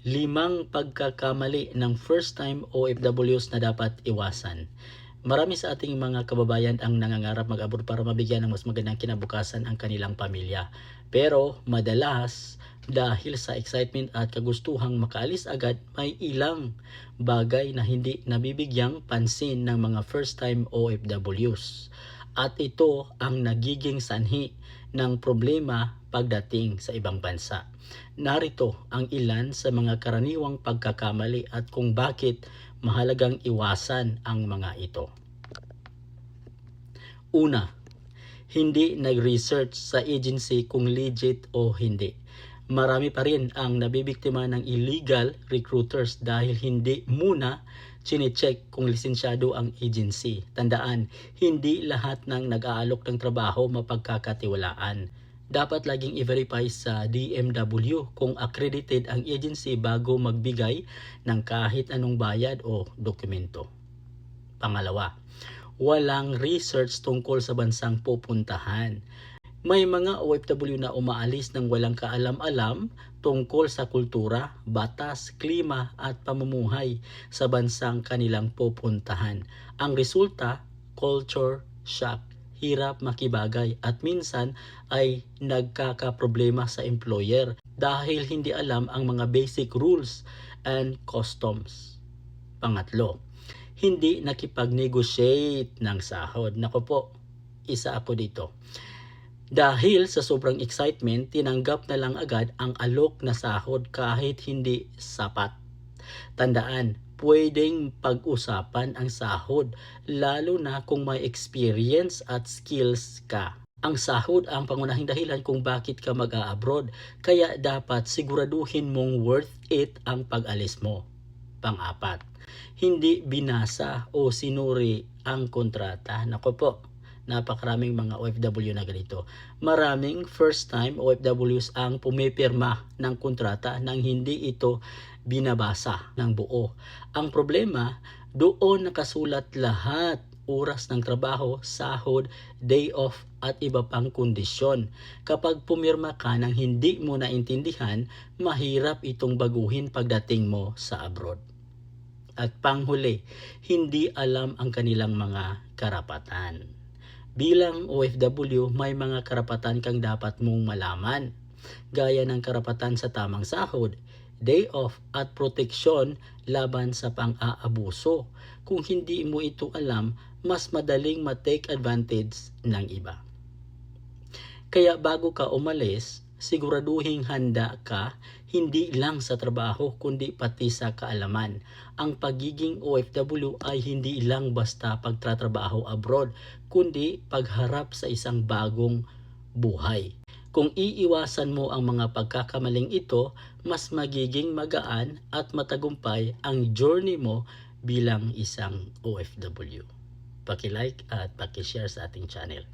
limang pagkakamali ng first time OFWs na dapat iwasan. Marami sa ating mga kababayan ang nangangarap mag-abroad para mabigyan ng mas magandang kinabukasan ang kanilang pamilya. Pero madalas dahil sa excitement at kagustuhang makaalis agad, may ilang bagay na hindi nabibigyang pansin ng mga first time OFWs. At ito ang nagiging sanhi ng problema pagdating sa ibang bansa. Narito ang ilan sa mga karaniwang pagkakamali at kung bakit mahalagang iwasan ang mga ito. Una, hindi nag-research sa agency kung legit o hindi. Marami pa rin ang nabibiktima ng illegal recruiters dahil hindi muna chinecheck kung lisensyado ang agency. Tandaan, hindi lahat ng nag-aalok ng trabaho mapagkakatiwalaan. Dapat laging i-verify sa DMW kung accredited ang agency bago magbigay ng kahit anong bayad o dokumento. Pangalawa, walang research tungkol sa bansang pupuntahan. May mga OFW na umaalis ng walang kaalam-alam tungkol sa kultura, batas, klima at pamumuhay sa bansang kanilang pupuntahan. Ang resulta, culture shock, hirap makibagay at minsan ay nagkakaproblema sa employer dahil hindi alam ang mga basic rules and customs. Pangatlo, hindi nakipag-negotiate ng sahod. Nako po, isa ako dito. Dahil sa sobrang excitement, tinanggap na lang agad ang alok na sahod kahit hindi sapat. Tandaan, pwedeng pag-usapan ang sahod lalo na kung may experience at skills ka. Ang sahod ang pangunahing dahilan kung bakit ka mag-a-abroad, kaya dapat siguraduhin mong worth it ang pag-alis mo. Pang-apat, hindi binasa o sinuri ang kontrata. Nako po, napakaraming mga OFW na ganito. Maraming first time OFWs ang pumipirma ng kontrata nang hindi ito binabasa ng buo. Ang problema, doon nakasulat lahat oras ng trabaho, sahod, day off at iba pang kondisyon. Kapag pumirma ka nang hindi mo naintindihan, mahirap itong baguhin pagdating mo sa abroad. At panghuli, hindi alam ang kanilang mga karapatan. Bilang OFW, may mga karapatan kang dapat mong malaman, gaya ng karapatan sa tamang sahod, day off at proteksyon laban sa pang-aabuso. Kung hindi mo ito alam, mas madaling ma-take advantage ng iba. Kaya bago ka umalis, siguraduhin handa ka hindi lang sa trabaho kundi pati sa kaalaman. Ang pagiging OFW ay hindi lang basta pagtatrabaho abroad, kundi pagharap sa isang bagong buhay. Kung iiwasan mo ang mga pagkakamaling ito, mas magiging magaan at matagumpay ang journey mo bilang isang OFW. Paki-like at paki-share sa ating channel.